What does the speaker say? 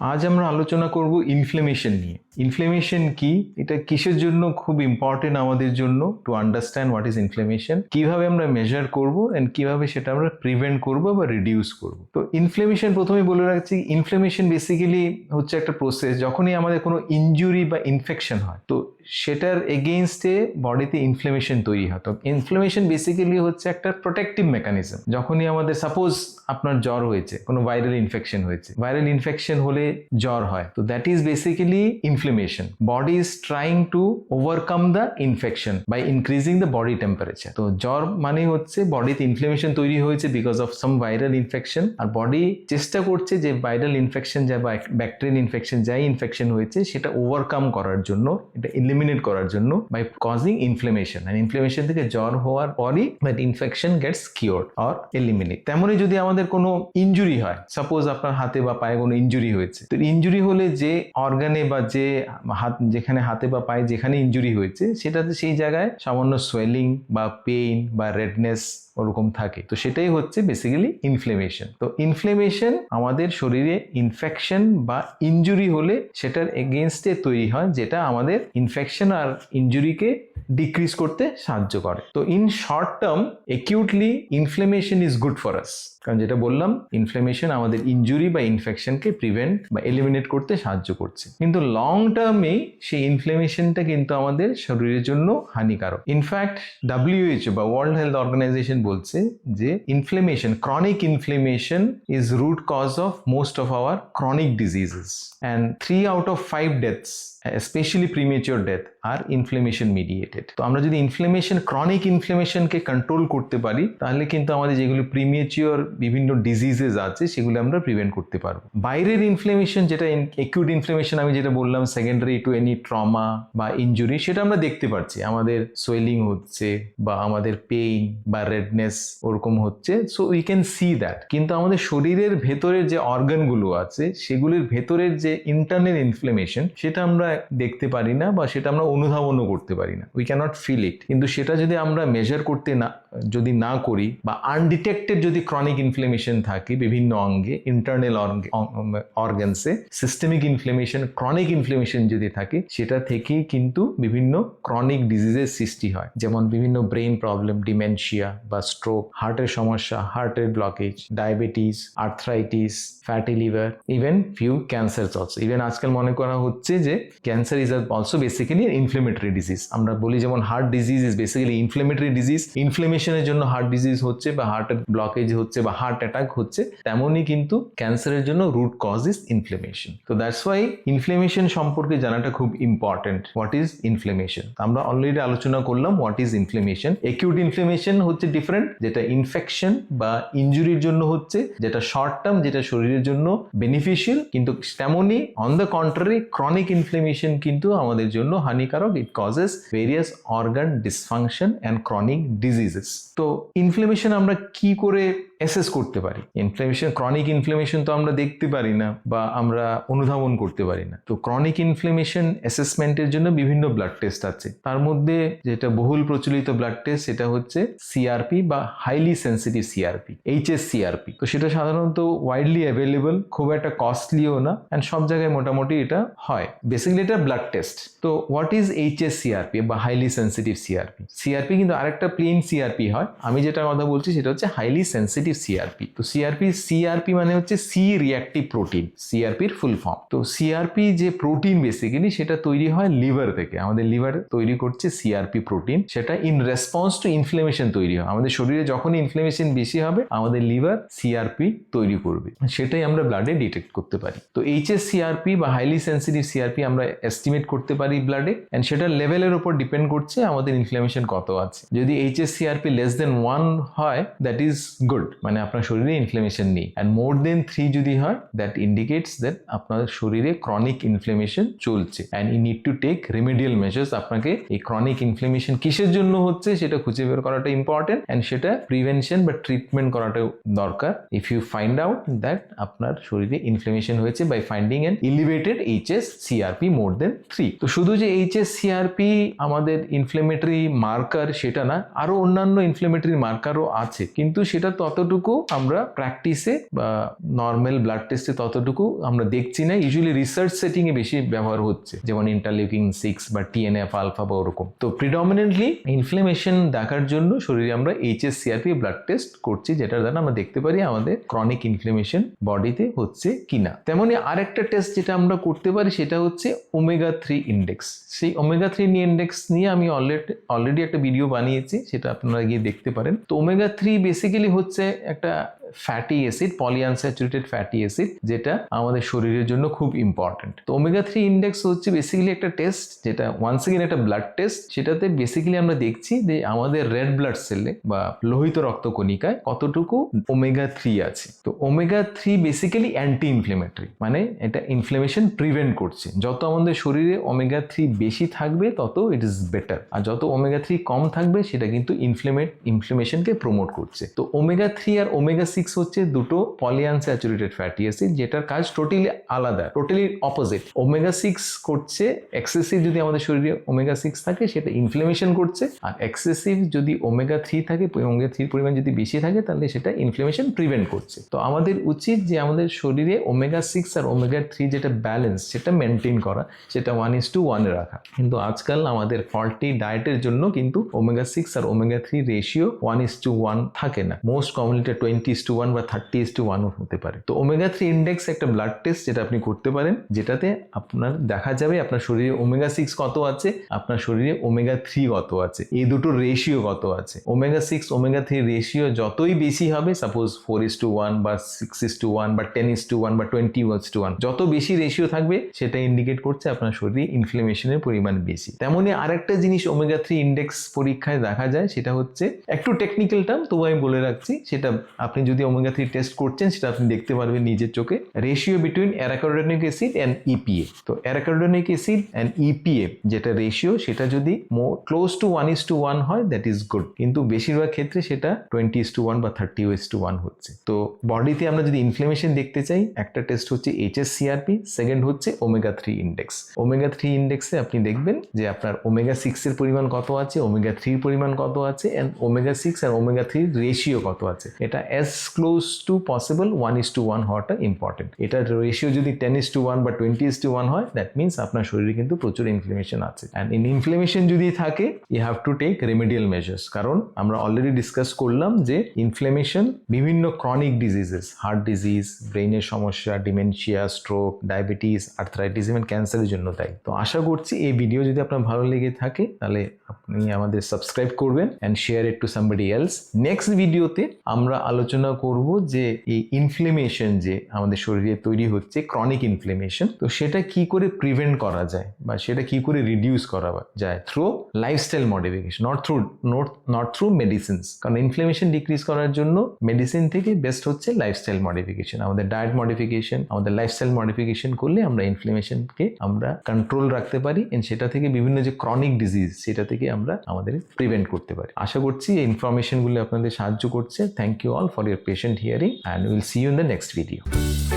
আজ আমরা আলোচনা করব ইনফ্লেমেশন নিয়ে। ইনফ্লেমেশন কি? এটা কিসের জন্য খুব ইম্পর্টেন্ট আমাদের জন্য to understand what is inflammation কীভাবে আমরা মেজার করব এন্ড কীভাবে সেটা আমরা প্রিভেন্ট করব বা রিডিউস করব। তো ইনফ্লেমেশন প্রথমে বলে রাখছি ইনফ্লেমেশন বেসিক্যালি হচ্ছে একটা প্রসেস যখনই আমাদের কোনো ইনজুরি বা ইনফেকশন হয়, তো সেটার এগেইনস্টে বডিতে ইনফ্লেমেশন তৈরি হয়। তো ইনফ্লেমেশন বেসিক্যালি হচ্ছে একটা প্রোটেক্টিভ মেকানিজম যখনই আমাদের সাপোজ আপনার জ্বর হয়েছে, কোনো ভাইরাল ইনফেকশন হয়েছে ভাইরাল ইনফেকশন হলে জ্বর হয়, তো that is basically inflammation body is trying to overcome the infection by increasing the body temperature তো জ্বর মানে হচ্ছে বডিতে ইনফ্লেমেশন তৈরি হয়েছে because of some viral infection R body চেষ্টা করছে যে ভাইরাল ইনফেকশন যা বা ব্যাকটেরিয়াল ইনফেকশন যাই ইনফেকশন হয়েছে, সেটা ওভারকাম করার জন্য। এটা এলিমিনেট করার জন্য বাই কজিং ইনফ্লেমেশন আর ইনফ্লেমেশন থেকে জ্বর হওয়ার পরই that infection gets cured or eliminate তেমনই যদি আমাদের কোনো ইনজুরি হয় সাপোজ আপনার হাতে বা পায়ে কোনো ইনজুরি হয়েছে, তো ইনজুরি হলে যে অর্গানে বা যে হাত, যেখানে হাতে বা পায়ে যেখানে ইনজুরি হয়েছে, সেটাতে সেই জায়গায় সামান্য সোয়েলিং বা পেইন বা রেডনেস ওরকম থাকে। তো সেটাই হচ্ছে বেসিক্যালি ইনফ্লেমেশন তো ইনফ্লেমেশন আমাদের শরীরে ইনফেকশন বা ইনজুরি হলে সেটার এগেনস্টে তৈরি হয়, যেটা আমাদের ইনফেকশন আর ইনজুরিকে ডিক্রিজ করতে সাহায্য করে। তো in short term acutely inflammation is good for us কারণ যেটা বললাম ইনফ্লেমেশন আমাদের ইনজুরি বা ইনফেকশনকে প্রিভেন্ট বা এলিমিনেট করতে সাহায্য করছে। কিন্তু লং টার্মে সেই ইনফ্লেমেশনটা কিন্তু আমাদের শরীরের জন্য হানিকারক। ইনফ্যাক্ট ডাব্লিউএইচও বা ওয়ার্ল্ড হেলথ অর্গানাইজেশন বলছে যে inflammation chronic inflammation is root cause of most of our chronic diseases and three out of five deaths specially premature death R inflammation mediated তো আমরা যদি ইনফ্লেমেশন ক্রনিক ইনফ্লেমেশনকে কন্ট্রোল করতে পারি, তাহলে কিন্তু আমাদের যেগুলো প্রিমেচিওর বিভিন্ন ডিজিজেস আছে, সেগুলো আমরা প্রিভেন্ট করতে পারব। বাইরের ইনফ্লেমেশন যেটা একিউট ইনফ্লেমেশন আমি যেটা বললাম সেকেন্ডারি টু এনি ট্রমা বা ইনজুরি সেটা আমরা দেখতে পাচ্ছি আমাদের সোয়েলিং হচ্ছে বা আমাদের পেইন বা রেডনেস ওরকম হচ্ছে so we can see that কিন্তু আমাদের শরীরের ভেতরের যে অর্গানগুলো আছে, সেগুলির ভেতরের যে ইন্টারনাল ইনফ্লেমেশন সেটা আমরা দেখতে পারি না বা সেটা আমরা অনুধাবনও করতে পারি না। উই ক্যানট ফিল ইট কিন্তু সেটা যদি আমরা মেজার করতে না, যদি না করি বা আনডিটেক্টেড যদি ক্রনিক ইনফ্লেমেশন থাকে বিভিন্ন অঙ্গে ইন্টারনাল অর্গানসে সিস্টেমিক ইনফ্লেমেশন ক্রনিক ইনফ্লেমেশন যদি থাকে সেটা থেকেই কিন্তু বিভিন্ন ক্রনিক ডিজিজের সৃষ্টি হয় যেমন বিভিন্ন ব্রেন প্রবলেম ডিমেনশিয়া বা স্ট্রোক হার্টের সমস্যা হার্টের blockage diabetes arthritis fatty liver even few cancer also even আজকাল মনে করা হচ্ছে যে cancer is also basically inflammatory disease আমরা বলি যেমন heart disease is basically inflammatory disease ইনফ্লেমেশনের জন্য হার্ট ডিজিজ হচ্ছে বা হার্টের ব্লকেজ হচ্ছে বা হার্ট অ্যাটাক হচ্ছে, তেমনই কিন্তু ক্যান্সারের জন্য রুট কজ ইজ ইনফ্লেমেশন তো দ্যাটস ওয়াই ইনফ্লেমেশন সম্পর্কে জানাটা খুব ইম্পর্টেন্ট হোয়াট ইজ ইনফ্লেমেশন আমরা অলরেডি আলোচনা করলাম what is inflammation acute inflammation হচ্ছে ডিফারেন্ট যেটা ইনফেকশন বা ইনজুরির জন্য হচ্ছে, যেটা শর্ট টার্ম যেটা শরীরের জন্য বেনিফিশিয়াল কিন্তু তেমনই on the contrary chronic inflammation কিন্তু আমাদের জন্য হানিকারক it causes various organ dysfunction and chronic diseases তো ইনফ্লেমেশন আমরা কি করে অ্যাসেস করতে পারি। ইনফ্লেমেশন ক্রনিক ইনফ্লেমেশন তো আমরা দেখতে পারি না বা আমরা অনুধাবন করতে পারি না। তো ক্রনিক ইনফ্লেমেশন অ্যাসেসমেন্টের জন্য বিভিন্ন ব্লাড টেস্ট আছে। তার মধ্যে যেটা বহুল প্রচলিত ব্লাড টেস্ট সেটা হচ্ছে সিআরপি বা highly sensitive CRP HS CRP তো সেটা সাধারণত ওয়াইডলি অ্যাভেলেবল খুব একটা কস্টলিও না অ্যান্ড সব জায়গায় মোটামুটি এটা হয়। বেসিক্যালি এটা ব্লাড টেস্ট তো হোয়াট ইজ এইচএস সিআরপি বা হাইলি সেন্সিটিভ সিআরপি সিআরপি কিন্তু আরেকটা প্লেন সিআরপি হয়। আমি যেটা কথা বলছি সেটা হচ্ছে হাইলি সেন্সিটিভ সিআরপি তো সিআরপি সিআরপি মানে হচ্ছে সি রিয়াক্টিভ প্রোটিন সিআরপির ফুল ফর্ম তো সিআরপি যে প্রোটিন বেসিক্যালি সেটা তৈরি হয় লিভার থেকে আমাদের লিভার তৈরি করছে সিআরপি প্রোটিন সেটা ইন রেসপন্স টু ইনফ্লেমেশন তৈরি হয় আমাদের শরীরে যখন ইনফ্লেমেশন বেশি হবে আমাদের লিভার সিআরপি তৈরি করবে সেটাই আমরা ব্লাডে ডিটেক্ট করতে পারি তো এইচএস সিআরপি বা হাইলি সেন্সিটিভ সিআরপি আমরা এস্টিমেট করতে পারি ব্লাডে অ্যান্ড সেটার লেভেলের উপর ডিপেন্ড করছে আমাদের ইনফ্লেমেশন কত আছে যদি HS CRP less than one হয় দ্যাট ইজ গুড মানে আপনার শরীরে ইনফ্লেমেশন নেই। অ্যান্ড মোর দেন থ্রি যদি হয় দ্যাট ইন্ডিকেটস দ্যাট আপনার শরীরে ক্রনিক ইনফ্লেমেশন চলছে। And you need to take remedial measures আপনাকে এই ক্রনিক ইনফ্লেমেশন কিসের জন্য হচ্ছে, সেটা খুঁজে বের করাটা ইম্পর্টেন্ট অ্যান্ড সেটা প্রিভেনশন বা ট্রিটমেন্ট করাটাও দরকার। If you find out that আপনার শরীরে ইনফ্লেমেশন হয়েছে by finding an elevated HS CRP more than three তো শুধু যে এইচ এইচএস সিআরপি আমাদের ইনফ্লেমেটরি মার্কার সেটা না, আরও অন্যান্য ইনফ্লেমেটরি মার্কারও আছে। কিন্তু সেটা তত ততটুকু আমরা প্র্যাকটিসে বা নর্মাল ব্লাড টেস্টে ততটুকু আমরা দেখছি না। ইউজুয়ালি রিসার্চ সেটিং এ বেশি ব্যবহার হচ্ছে, যেমন ইন্টারলিউকিং সিক্স বা টিএনএফ আলফা বা ওরকম। তো প্রিডমিনেন্টলি ইনফ্লেমেশন দেখার জন্য শরীরে আমরা এইচএস সিআরপি ব্লাড টেস্ট করছি, যেটার দ্বারা আমরা দেখতে পারি আমাদের ক্রনিক ইনফ্লেমেশন বডিতে হচ্ছে কিনা। তেমনি আরেকটা টেস্ট যেটা আমরা করতে পারি, সেটা হচ্ছে ওমেগা থ্রি ইন্ডেক্স সেই ওমেগা থ্রি ইন্ডেক্স নিয়ে আমি অলরেডি অলরেডি একটা ভিডিও বানিয়েছি, সেটা আপনারা গিয়ে দেখতে পারেন। তো ওমেগা থ্রি বেসিক্যালি হচ্ছে একটা fatty acid polyunsaturated fatty acid যেটা আমাদের শরীরের জন্য খুব ইম্পর্টেন্ট তো ওমেগা থ্রি ইন্ডেক্স হচ্ছে বেসিক্যালি একটা টেস্ট যেটা ওয়ান্স এগেন একটা ব্লাড টেস্ট সেটাতে বেসিক্যালি আমরা দেখছি যে আমাদের রেড ব্লাড সেলে বা লোহিত রক্তকণিকায় কতটুকু ওমেগা থ্রি আছে। তো omega three basically anti inflammatory মানে এটা ইনফ্লেমেশন প্রিভেন্ট করছে। যত আমাদের শরীরে ওমেগা থ্রি বেশি থাকবে, তত ইট ইজ বেটার আর যত ওমেগা থ্রি কম থাকবে, সেটা কিন্তু ইনফ্লেমেট ইনফ্লেমেশনকে প্রমোট করছে। তো ওমেগা থ্রি আর ওমেগা সিক্স হচ্ছে দুটো পলিআনস্যাচুরেটেড ফ্যাটি অ্যাসিড যেটার কাজ টোটালি আলাদা টোটালি অপোজিট ওমেগা সিক্স করছে এক্সেসিভ যদি আমাদের শরীরে ওমেগা সিক্স থাকে, সেটা ইনফ্লেমেশন করছে। আর এক্সেসিভ যদি ওমেগা থ্রি থাকে ওমেগা থ্রির পরিমাণ যদি বেশি থাকে, তাহলে সেটা ইনফ্লেমেশন প্রিভেন্ট করছে। তো আমাদের উচিত যে আমাদের শরীরে ওমেগা সিক্স আর ওমেগা থ্রি যেটা ব্যালেন্স সেটা মেনটেন করা, সেটা ওয়ান ইস টু ওয়ানে রাখা। কিন্তু আজকাল আমাদের ফল্টি ডায়েটের জন্য কিন্তু omega six R omega three ratio one is to one থাকে না। মোস্ট কমনলি এটা টোয়েন্টি ইস টু ওয়ান বা থার্টি ইস টু ওয়ানও হতে পারে। তো ওমেগা থ্রি ইন্ডেক্স একটা ব্লাড টেস্ট যেটা আপনি করতে পারেন, যেটাতে আপনার দেখা যাবে আপনার শরীরে ওমেগা সিক্স কত আছে, আপনার শরীরে ওমেগা থ্রি কত আছে, এই দুটোর রেশিও কত আছে। Omega six omega three ratio যতই বেশি হবে suppose four is to one বা সিক্স ইস টু ওয়ান বা টেন ইস টু ওয়ান বা টোয়েন্টি ওয়াজ টু ওয়ান যত বেশি রেশিও থাকবে, সেটা ইন্ডিকেট করছে আপনার শরীরে ইনফ্লেমেশনের পরিমাণ বেশি। তেমনই আরেকটা জিনিস ওমেগা থ্রি ইন্ডেক্স পরীক্ষায় দেখা যায়, সেটা হচ্ছে, একটু টেকনিক্যাল টার্ম তবু আমি বলে রাখছি, সেটা আপনি যদি ওমেগা থ্রি টেস্ট করছেন, সেটা আপনি দেখতে পারবেন নিজের চোখে। Ratio between arachidonic acid and EPA তো অ্যারাকার্ডনিক অ্যাসিড অ্যান্ড ইপিএ যেটা রেশিও সেটা যদি close to one is to one হয় দ্যাট ইজ গুড কিন্তু বেশিরভাগ ক্ষেত্রে সেটা টোয়েন্টি ইস টু ওয়ান বা থার্টি ইস টু ওয়ান হচ্ছে। তো বডিতে আমরা যদি ইনফ্লেমেশন দেখতে চাই, একটা টেস্ট হচ্ছে এইচএস সিআরপি সেকেন্ড হচ্ছে omega three index omega three ইন্ডেক্সে আপনি দেখবেন যে আপনার ওমেগা সিক্সের পরিমাণ কত আছে ওমেগা থ্রির পরিমাণ কত আছে অ্যান্ড ওমেগা সিক্স আর ওমেগা থ্রির রেশিও কত আছে। এটা as close to possible one is to one হওয়াটা ইম্পর্টেন্ট এটার রেশিও যদি টেন ইস টু ওয়ান বা টোয়েন্টি ইস টু ওয়ান হয় দ্যাট মিনস আপনার শরীরে কিন্তু প্রচুর ইনফ্লেমেশন আছে অ্যান্ড ইন ইনফ্লেমেশন যদি থাকে you have to take remedial measures কারণ আমরা অলরেডি ডিসকাস করলাম যে ইনফ্লেমেশন বিভিন্ন ক্রনিক ডিজিজেস হার্ট ডিজিজ ব্রেইনের সমস্যা dementia stroke diabetes arthritis even ক্যান্সারের জন্য দায়ী তো আশা করছি এই ভিডিও যদি আপনার ভালো লেগে থাকে, তাহলে আপনি আমাদের সাবস্ক্রাইব করবেন and share it to somebody else next ভিডিওতে আমরা আলোচনা করব যে এই ইনফ্লেমেশন যে আমাদের শরীরে তৈরি হচ্ছে ক্রনিক ইনফ্লেমেশন তো সেটা কি করে প্রিভেন্ট করা যায় বা সেটা কি করে রিডিউস করা যায়? Through lifestyle modification not through not through medicines কারণ ইনফ্লেমেশন ডিক্রিজ করার জন্য মেডিসিন থেকে বেস্ট হচ্ছে লাইফস্টাইল মডিফিকেশন আমাদের ডায়েট মডিফিকেশন আমাদের লাইফস্টাইল মডিফিকেশন করলে আমরা ইনফ্লেমেশনকে আমরা কন্ট্রোল রাখতে পারি এন্ড সেটা থেকে বিভিন্ন যে ক্রনিক ডিজিজ সেটা থেকে আমরা আমাদের প্রিভেন্ট করতে পারি। আশা করছি এই ইনফরমেশনগুলো আপনাদের সাহায্য করছে। Thank you all for your patient hearing and we'll see you in the next video.